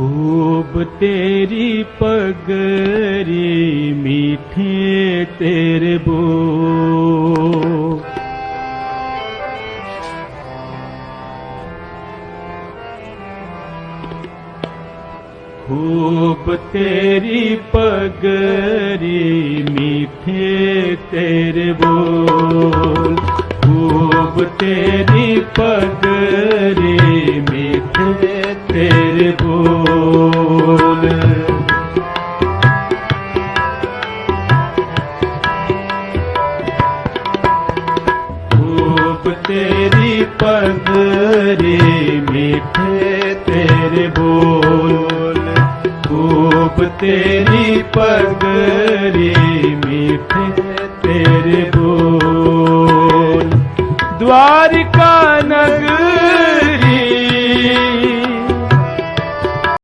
ਖੂਬ ਤੇਰੀ ਪਗਰੀ ਮੀਠੇ ਤੇਰੇ ਬੋ ਖੂਬ ਤੇਰੀ ਪਗਰੀ ਮੀਠੇ ਤੇਰੇ ਬੋਲ ਖੂਬ ਤੇਰੀ ਪਗਰੀ ਡੋਲ ਰੂਪ ਤੇਰੀ ਪਦਰੀ ਮਿੱਠੇ ਤੇਰੇ ਬੋਲ। ਰੂਪ ਤੇਰੀ ਪਦਰੀ ਮਿੱਠੇ ਤੇਰੇ ਬੋਲ। द्वारिका नगर